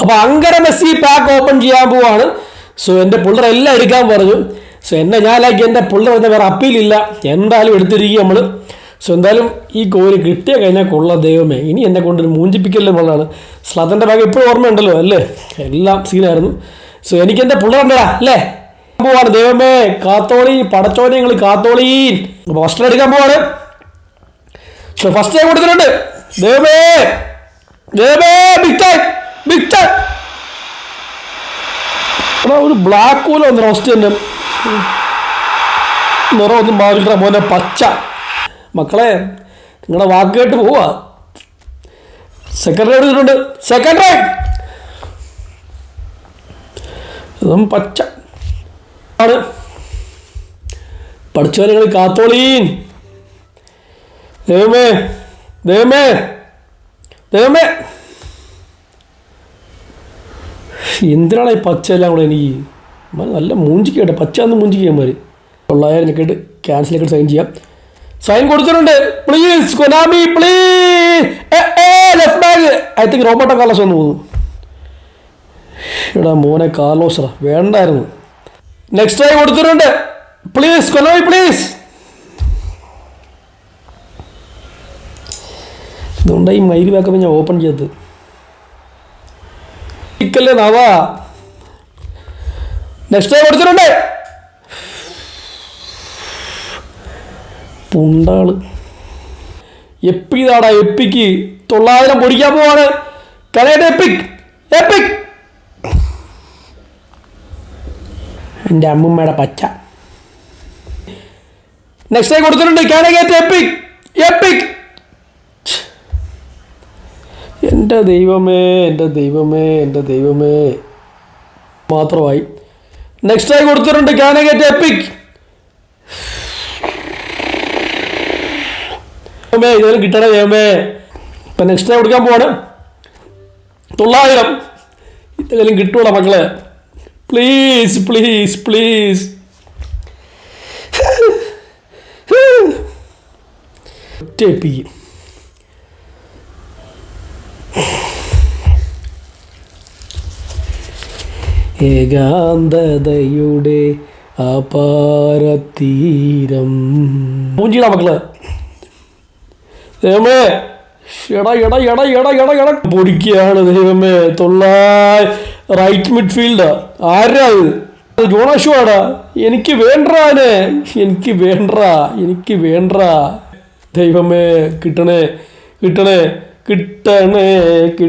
അപ്പോൾ അങ്ങനെ Messi pack open ചെയ്യാൻ പോവാണ്. സോ എന്റെ പുള്ളർ എല്ലാം എടുക്കാൻ പറഞ്ഞു. സോ എന്നെ ഞാനാക്കി എന്റെ പുള്ളർ എന്ന വേറെ അപ്പീലില്ല എന്തായാലും എടുത്തിരിക്കും നമ്മൾ സോ എന്തായാലും ഈ കോര് കിട്ടിയ കഴിഞ്ഞാൽ കൊള്ള ദൈവമേ. ഇനി എന്നെ കൊണ്ട് മൂഞ്ചിപ്പിക്കലും എന്നുള്ളതാണ് സ്ലതന്റെ ഭാഗം ഇപ്പോഴും ഓർമ്മയുണ്ടല്ലോ അല്ലേ? എല്ലാം സീനായിരുന്നു സോ എനിക്ക് എന്റെ പുള്ളർ എന്താ അല്ലേ? പോവാണ് ദൈവമേ കാത്തോളി പടച്ചോനെ ഞങ്ങൾ കാത്തോളി. ഫസ്റ്റ് എടുക്കാൻ പോവാണ്. സോ ഫസ്റ്റ് കൊടുത്തിട്ടുണ്ട്. ദൈവമേ ദൈവമേ. എടാ ഒരു ബ്ലാക്ക് ഹോൾ വന്നു റോസ്റ്റ് തന്നെ നിറം ഒന്നും മാറിയിട്ട മോനെ പച്ച. മക്കളെ നിങ്ങളുടെ വാക്ക് കേട്ട് പോവാ. സെക്രട്ടറി എടുത്തിട്ടുണ്ട് സെക്രട്ടറി ഇതും പച്ച. ആണ്. പഠിച്ചവരെ കാത്തോളീൻ. ദൈവമേ ദൈവമേ ദൈവമേ. എന്തിനാണ് ഈ പച്ച എല്ലാം കൂടെ എനിക്ക് നല്ല മൂഞ്ചിക്കട്ടെ പച്ച ഒന്ന് മൂഞ്ചിക്കന്മാർ തൊള്ളായിരം കേട്ട് ക്യാൻസലൊക്കെ സൈൻ ചെയ്യാം. സൈൻ കൊടുത്തിട്ടുണ്ട്. Please Konami please left back I think Roberto Carlos വന്ന്. പോകുന്നു എടാ മോനെ കാർലോസറ. വേണ്ടായിരുന്നു. നെക്സ്റ്റ് ടൈം കൊടുത്തിട്ടുണ്ട്. പ്ലീസ് കൊനാമി പ്ലീസ് അതുകൊണ്ടാണ് ഈ മൈൽ ബാക്കപ്പ് ഞാൻ ഓപ്പൺ ചെയ്തത്. ഇക്കല്ലേ നാവാ? നെക്സ്റ്റ് ടൈം കൊടുത്തിട്ടുണ്ട് പുണ്ടാൾ. എപ്പിതാടാ എപ്പിക്ക് തൊള്ളായിരം പൊടിക്കാൻ പോവാണ്. കലയുടെ എപ്പിക് എപ്പിക് എന്റെ അമ്മമ്മയുടെ പച്ച. നെക്സ്റ്റ് ഡേ കൊടുത്തിട്ടുണ്ട്. കാനഗേറ്റ് എപ്പിക് എപ്പിക് എന്റെ ദൈവമേ എന്റെ ദൈവമേ എന്റെ ദൈവമേ. മാത്രമായി. നെക്സ്റ്റ് ആയി കൊടുത്തിട്ടുണ്ട് കാനഗേറ്റ് എപ്പിക് ഇതുവരെ കിട്ടണേ ദൈവമേ. ഇപ്പം നെക്സ്റ്റ് ആയി കൊടുക്കാൻ പോവാണ്. തൊള്ളായിരം. ഇതെങ്കിലും കിട്ടൂടാ മക്കളെ. പ്ലീസ് പ്ലീസ് പ്ലീസ് ഒറ്റ എപ്പിക്ക് ഏകാന്തതയുടെ അപാരതീരം. മൂഞ്ചിടാ മക്കൾ. ദൈവമേ എടാ എടാ എടാ എടാ എടാ എടാ. പൊടിക്കുകയാണ് ദൈവമേ. തൊള്ളായി. റൈറ്റ് മിഡ്ഫീൽഡ് ആരാ ഇത്? എനിക്ക് വേണ്ടാനെ എനിക്ക് വേണ്ട എനിക്ക് വേണ്ട. ദൈവമേ കിട്ടണേ കിട്ടണേ കിട്ടണേ കിട്ട